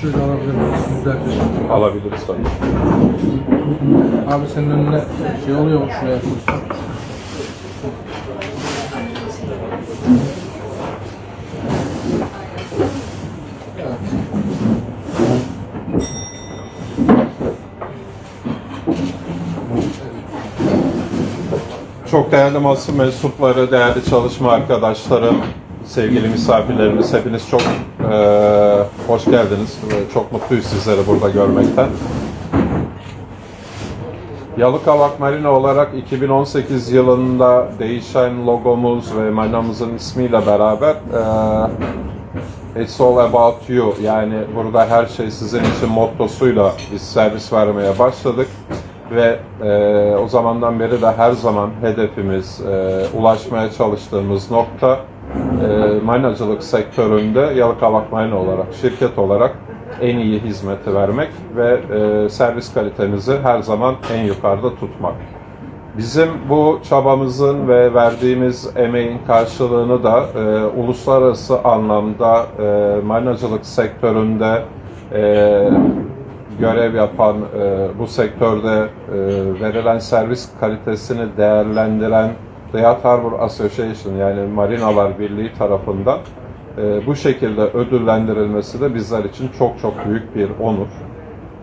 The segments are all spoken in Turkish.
Şöyle alabilir miyiz? Düzeltir. Alabiliriz tabii. Abi senin önüne şey oluyor mu şuraya koysan? Çok değerli basın mensupları, değerli çalışma arkadaşlarım, sevgili misafirlerimiz hepiniz çok eee, hoş geldiniz. Çok mutluyuz sizleri burada görmekten. Yalıkavak Marina olarak 2018 yılında değişen logomuz ve marinamızın ismiyle beraber eee It's all about you yani burada her şey sizin için mottosuyla biz servis vermeye başladık ve eee, o zamandan beri de her zaman hedefimiz, eee, ulaşmaya çalıştığımız nokta eee marinacılık sektöründe Yalıkavak Marina olarak, şirket olarak en iyi hizmeti vermek ve eee, servis kalitemizi her zaman en yukarıda tutmak. Bizim bu çabamızın ve verdiğimiz emeğin karşılığını da e, uluslararası anlamda e, marinacılık sektöründe e, görev yapan, e, bu sektörde e, verilen servis kalitesini değerlendiren Yacht Harbor Association yani Marinalar Birliği tarafından e, bu şekilde ödüllendirilmesi de bizler için çok çok büyük bir onur.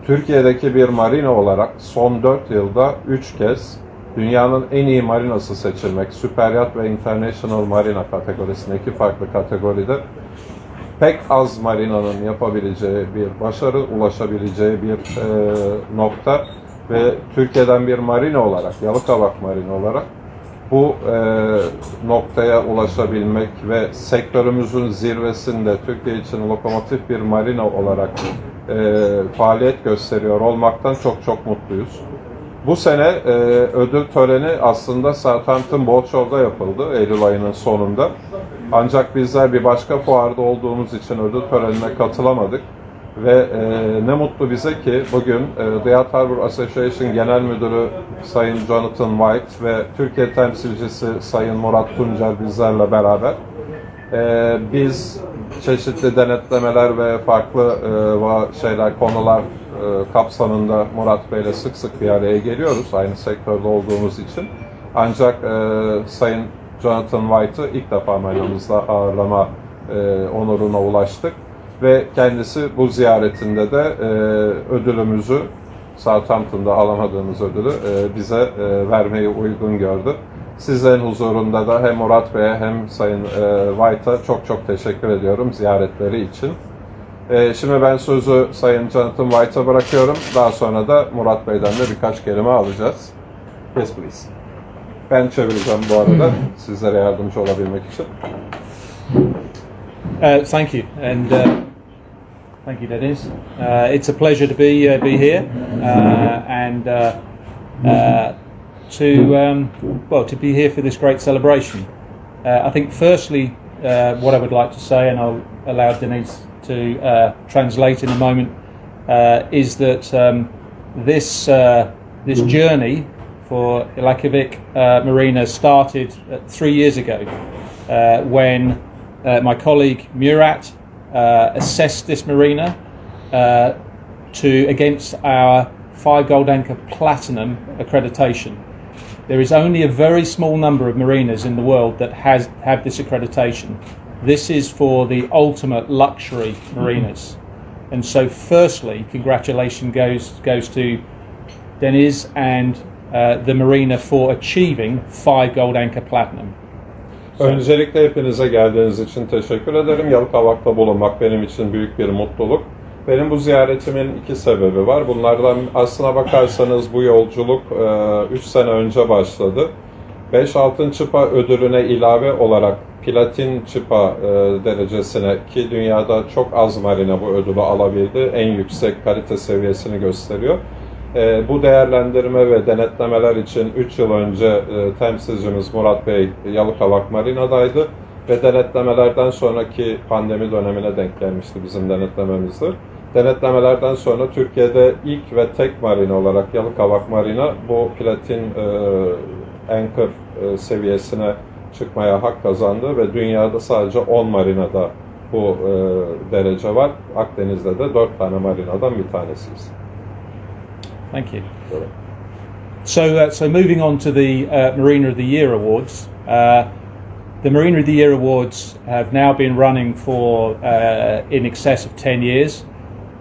Türkiye'deki bir marina olarak son 4 yılda 3 kez dünyanın en iyi marinası seçilmek, süper yat ve international marina kategorisinde iki farklı kategoride pek az marinanın yapabileceği bir başarı, ulaşabileceği bir e, nokta ve Türkiye'den bir marina olarak, Yalıkavak Marina olarak bu e, noktaya ulaşabilmek ve sektörümüzün zirvesinde Türkiye için lokomotif bir marina olarak e, faaliyet gösteriyor olmaktan çok çok mutluyuz. Bu sene e, ödül töreni aslında Southampton Boat Show'da yapıldı Eylül ayının sonunda. Ancak bizler bir başka fuarda olduğumuz için ödül törenine katılamadık. Ve e, ne mutlu bize ki bugün e, Yacht Harbor Association Genel Müdürü Sayın Jonathan White ve Türkiye temsilcisi Sayın Murat Tuncer bizlerle beraber ee, biz çeşitli denetlemeler ve farklı e, şeyler, konular e, kapsamında Murat Bey'le sık sık bir araya geliyoruz aynı sektörde olduğumuz için. Ancak e, Sayın Jonathan White'ı ilk defa marinamızda ağırlama e, onuruna ulaştık ve kendisi bu ziyaretinde de e, ödülümüzü Southampton'da alamadığımız ödülü e, bize e, vermeyi uygun gördü. Sizlerin huzurunda da hem Murat Bey'e hem Sayın e, White'a çok çok teşekkür ediyorum ziyaretleri için. E, şimdi ben sözü Sayın Jonathan White'a bırakıyorum. Daha sonra da Murat Bey'den de birkaç kelime alacağız. Yes please. Ben çevireceğim bu arada sizlere yardımcı olabilmek için. Uh, thank you, and uh, thank you, Dennis. Uh, it's a pleasure to be uh, be here, uh, and uh, to um, well to be here for this great celebration. I think, firstly, what I would like to say, and I'll allow Denise to translate in a moment, is that um, this this journey for Ilakovic Marina started three years ago when uh, my colleague Murat uh, assessed this marina uh, to against our five gold anchor platinum accreditation. There is only a very small number of marinas in the world that has have this accreditation. This is for the ultimate luxury marinas. And so firstly, congratulations goes goes to Deniz and uh, the marina for achieving five gold anchor platinum. Öncelikle hepinize geldiğiniz için teşekkür ederim. Yalıkavak'ta bulunmak benim için büyük bir mutluluk. Benim bu ziyaretimin iki sebebi var. Bunlardan aslına bakarsanız bu yolculuk 3 sene önce başladı. 5 altın çıpa ödülüne ilave olarak platin çıpa e, derecesine ki dünyada çok az marina bu ödülü alabildi. En yüksek kalite seviyesini gösteriyor. E, bu değerlendirme ve denetlemeler için 3 yıl önce e, temsilcimiz Murat Bey Yalıkavak Marina'daydı ve denetlemelerden sonraki pandemi dönemine denk gelmişti bizim denetlememizde. Denetlemelerden sonra Türkiye'de ilk ve tek marina olarak Yalıkavak Marina bu platin e, anchor e, seviyesine çıkmaya hak kazandı ve dünyada sadece 10 marinada bu e, derece var. Akdeniz'de de 4 tane marinadan bir tanesiyiz. Thank you. So, uh, so moving on to the uh, Marina of the Year awards. Uh, the Marina of the Year awards have now been running for uh, in excess of 10 years.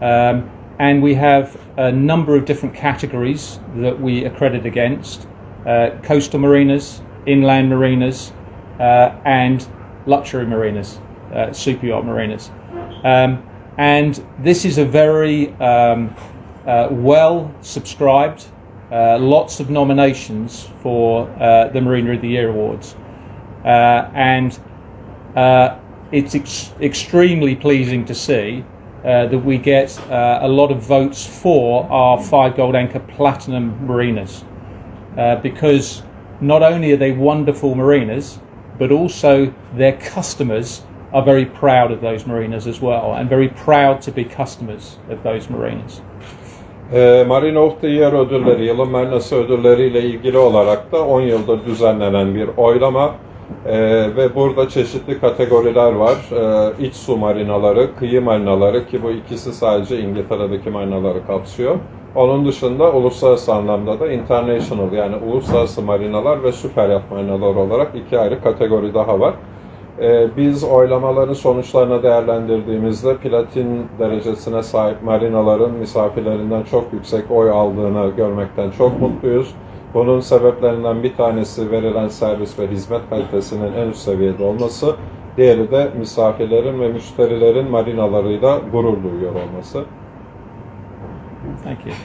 Um, and we have a number of different categories that we accredit against uh, coastal marinas, inland marinas, uh, and luxury marinas, super yacht marinas. Um, and this is a very um, uh, well subscribed, uh, lots of nominations for uh, the Marina of the Year awards. Uh, and uh, it's ex- extremely pleasing to see that we get a lot of votes for our five gold anchor platinum marinas because not only are they wonderful marinas, but also their customers are very proud of those marinas as well and very proud to be customers of those marinas. E, Marine of the Year ödülleri, yılın marinası ödülleriyle ilgili olarak da 10 yıldır düzenlenen bir oylama. E, ve burada çeşitli kategoriler var. E, iç su marinaları, kıyı marinaları ki bu ikisi sadece İngiltere'deki marinaları kapsıyor. Onun dışında uluslararası anlamda da international yani uluslararası marinalar ve süper yat marinalar olarak iki ayrı kategori daha var. Ee, biz oylamaların sonuçlarını değerlendirdiğimizde platin derecesine sahip marinaların misafirlerinden çok yüksek oy aldığını görmekten çok mutluyuz. Bunun sebeplerinden bir tanesi verilen servis ve hizmet kalitesinin en üst seviyede olması, diğeri de misafirlerin ve müşterilerin marinalarıyla gurur duyuyor olması. Thank you.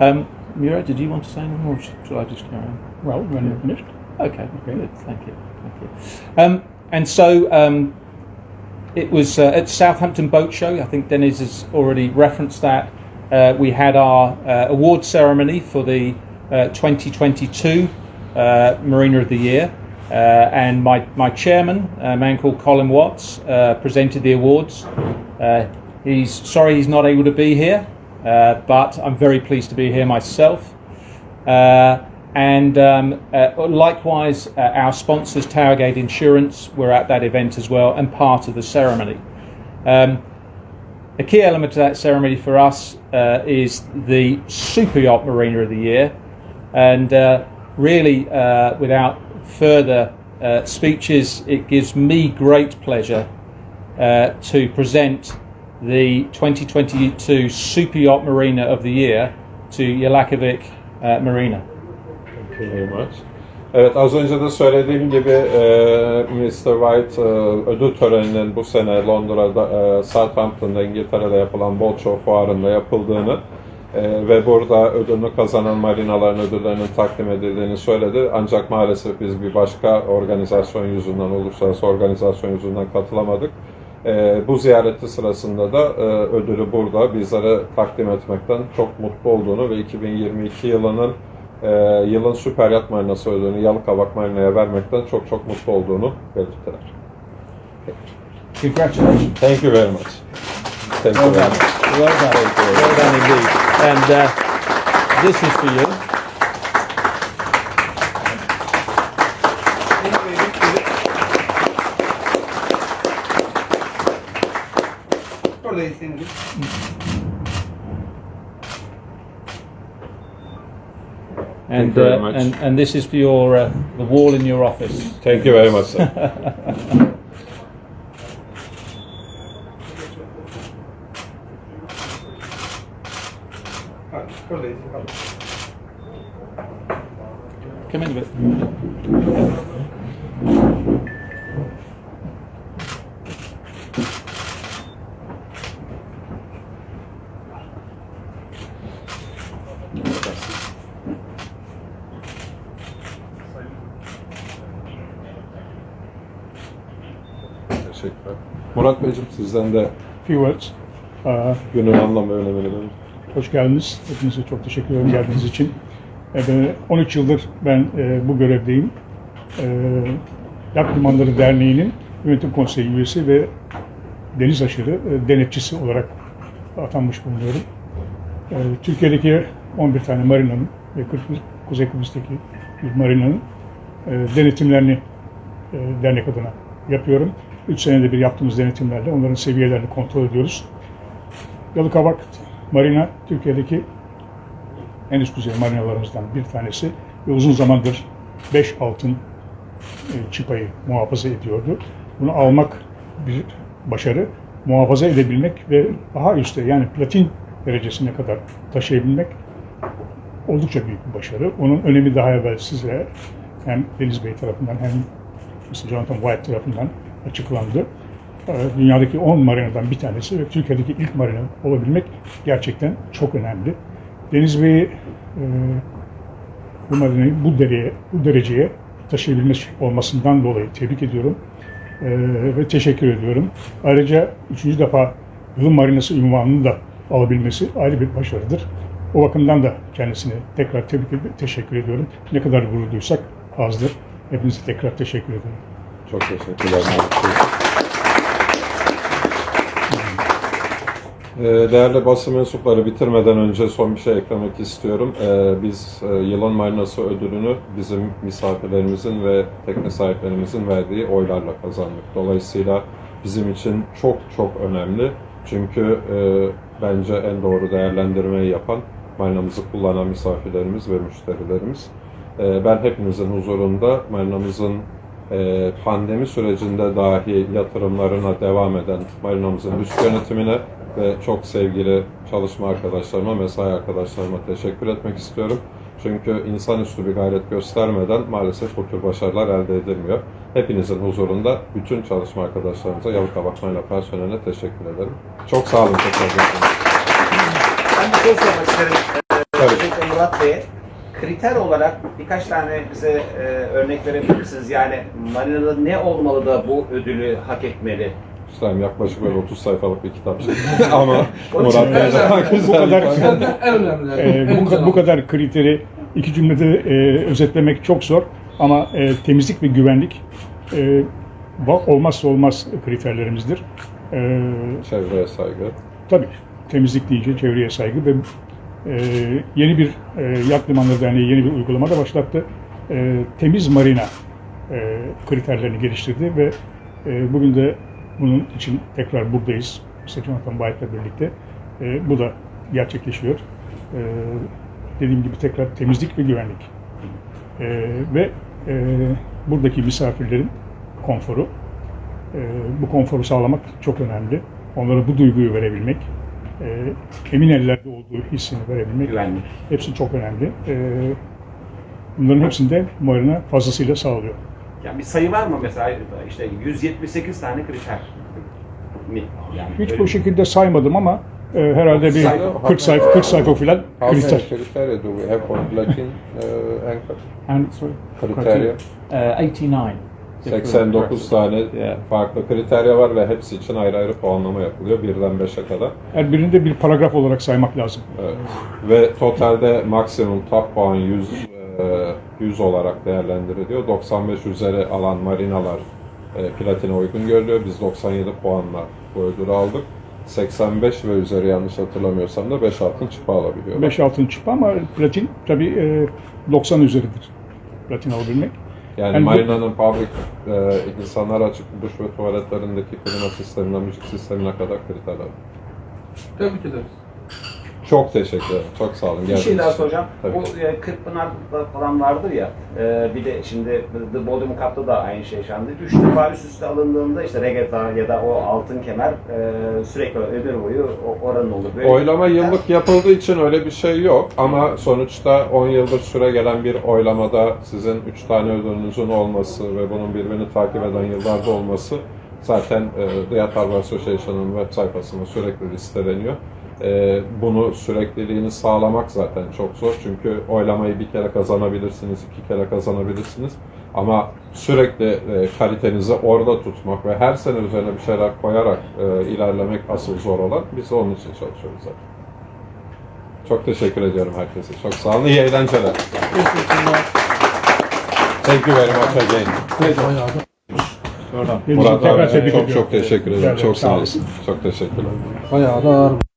Um, Mira, did you want to say anything or sh- shall I just carry on? Well, when you're finished. Okay, good. Thank you. Um, and so um, it was uh, at Southampton Boat Show. I think Dennis has already referenced that. Uh, we had our uh, award ceremony for the uh, 2022 uh, Marina of the Year. Uh, and my, my chairman, a man called Colin Watts, presented the awards. He's sorry he's not able to be here, but I'm very pleased to be here myself. Uh, and um, uh, likewise, uh, our sponsors, Towergate Insurance, were at that event as well and part of the ceremony. Um, a key element of that ceremony for us uh, is the Super Yacht Marina of the Year. And uh, really, uh, without further uh, speeches, it gives me great pleasure to present the 2022 Super Yacht Marina of the Year to Jelakovic uh, Marina. Thank you very. Evet az önce de söylediğim gibi e, Mr. White e, ödül töreninin bu sene Londra'da, e, Southampton'da İngiltere'de yapılan Show fuarında yapıldığını e, ve burada ödülünü kazanan marinaların ödüllerinin takdim edildiğini söyledi. Ancak maalesef biz bir başka organizasyon yüzünden, uluslararası organizasyon yüzünden katılamadık. E, bu ziyareti sırasında da e, ödülü burada bizlere takdim etmekten çok mutlu olduğunu ve 2022 yılının e, yılın süper yat marinası ödülünü Yalıkavak Marina'ya vermekten çok çok mutlu olduğunu belirttiler. Congratulations. Thank you very much. Thank you very much. Well done. Thank you very Well done indeed. And uh, this is for you. And, you very uh, much. and and this is for your uh, the wall in your office. Thank you very much, sir. Come in a bit. Teşekkürler. Murat Beyciğim sizden de Few words. Uh, günün anlamı önemini verin. hoş geldiniz. Hepinize çok teşekkür ederim geldiğiniz için. E, ben 13 yıldır ben e, bu görevdeyim. E, Yak Limanları Derneği'nin yönetim konseyi üyesi ve deniz aşırı denetçisi olarak atanmış bulunuyorum. Türkiye'deki 11 tane marinanın ve 40 Kuzey Kıbrıs'taki bir marinanın denetimlerini dernek adına yapıyorum. 3 senede bir yaptığımız denetimlerle onların seviyelerini kontrol ediyoruz. Yalıkavak Marina Türkiye'deki en üst düzey marinalarımızdan bir tanesi ve uzun zamandır 5 altın e, çıpayı muhafaza ediyordu. Bunu almak bir başarı, muhafaza edebilmek ve daha üstte yani platin derecesine kadar taşıyabilmek oldukça büyük bir başarı. Onun önemi daha evvel size hem Deniz Bey tarafından hem Mr. Jonathan White tarafından açıklandı. Ee, Dünyadaki 10 marinadan bir tanesi ve Türkiye'deki ilk marina olabilmek gerçekten çok önemli. Deniz Bey'i e, bu marinayı bu dereye, bu dereceye taşıyabilmiş olmasından dolayı tebrik ediyorum Ee, ve teşekkür ediyorum. Ayrıca üçüncü defa yılın marinası ünvanını da alabilmesi ayrı bir başarıdır. O bakımdan da kendisine tekrar tebrik ediyorum, teşekkür ediyorum. Ne kadar gurur duysak azdır. Hepinize tekrar teşekkür ediyorum. Çok teşekkürler. Ee, Değerli basın mensupları bitirmeden önce son bir şey eklemek istiyorum. Ee, Biz e, Yılan Marinası ödülünü bizim misafirlerimizin ve tekne sahiplerimizin verdiği oylarla kazandık. Dolayısıyla bizim için çok çok önemli. Çünkü e, bence en doğru değerlendirmeyi yapan marinamızı kullanan misafirlerimiz ve müşterilerimiz. Ee, Ben hepinizin huzurunda marinamızın pandemi sürecinde dahi yatırımlarına devam eden marinamızın üst yönetimine ve çok sevgili çalışma arkadaşlarıma, mesai arkadaşlarıma teşekkür etmek istiyorum. Çünkü insanüstü bir gayret göstermeden maalesef bu tür başarılar elde edilmiyor. Hepinizin huzurunda bütün çalışma arkadaşlarımıza, Yalıkavak Marina personeline teşekkür ederim. Çok sağ olun. Tekrar Ben bir soru sormak isterim. Ee, Tabii. Özellikle Murat Bey'e. Kriter olarak birkaç tane bize e, örnek verebilir misiniz? Yani Marina'da ne olmalı da bu ödülü hak etmeli? İslam yaklaşık böyle 30 sayfalık bir kitap. Ama Murat Bey daha güzel. Bu En önemli. Ee, bu, bu kadar kriteri iki cümlede e, özetlemek çok zor ama e, temizlik ve güvenlik e, olmazsa olmaz kriterlerimizdir. E, Çevreye saygı. tabii temizlik deyince çevreye saygı ve e, yeni bir e, Yat Limanları Derneği yeni bir uygulama da başlattı. E, temiz marina e, kriterlerini geliştirdi ve e, bugün de bunun için tekrar buradayız. Mr. Jonathan White'la birlikte. E, bu da gerçekleşiyor. E, dediğim gibi tekrar temizlik ve güvenlik. E, ve e, buradaki misafirlerin konforu. E, bu konforu sağlamak çok önemli. Onlara bu duyguyu verebilmek, e, emin ellerde olduğu hissini verebilmek Güvenlik. hepsi çok önemli. E, bunların hepsini de Marina fazlasıyla sağlıyor. Yani bir sayı var mı mesela işte 178 tane kriter mi? Yani Hiç öyle- bu şekilde saymadım ama e, herhalde bir Sayfa. 40 sayfa 40 sayfa filan How many kriter. criteria do we have for platin uh, anchor? And sorry, Kriterya. uh, 89. 89 tane Yeah. farklı kriterya var ve hepsi için ayrı ayrı puanlama yapılıyor. Birden 5'e kadar. Her birini de bir paragraf olarak saymak lazım. Evet. Ve totalde maksimum top puan 100, e, 100 olarak değerlendiriliyor. 95 üzeri alan marinalar e, platine uygun görülüyor. Biz 97 puanla bu ödülü aldık. 85 ve üzeri yanlış hatırlamıyorsam da 5 altın çıpa alabiliyor. 5 altın çıpa ama platin tabii e, 90 üzeridir. Platin alabilmek. Yani Yani marinanın public e, insanlara açık duş ve tuvaletlerindeki klima sistemine, müzik sistemine kadar kriterler. Tebrik ederiz. Çok teşekkür ederim. Çok sağ olun. Bir şey daha soracağım. Tabii. Bu e, Kırkpınar'da falan vardır ya. e, bir de şimdi The Bodrum Cup'ta da aynı şey yaşandı. Üç defa üst üste alındığında işte regata ya da o altın kemer e, sürekli ömür boyu oranın olur. Böyle Oylama yıllık yapıldığı için öyle bir şey yok ama sonuçta 10 yıldır süre gelen bir oylamada sizin 3 tane ödülünüzün olması ve bunun birbirini takip eden yıllarda olması zaten e, Yacht Harbor Association'ın web sayfasında sürekli listeleniyor. E, bunu sürekliliğini sağlamak zaten çok zor çünkü oylamayı bir kere kazanabilirsiniz, iki kere kazanabilirsiniz ama sürekli e, kalitenizi orada tutmak ve her sene üzerine bir şeyler koyarak e, ilerlemek asıl zor olan biz onun için çalışıyoruz zaten. Çok teşekkür ediyorum herkese. Çok sağ olun. İyi eğlenceler. Thank you very much again. Murat abi çok çok teşekkür ederim. Çok Sağ olasın. olun. Çok teşekkürler. bayağı da ağır.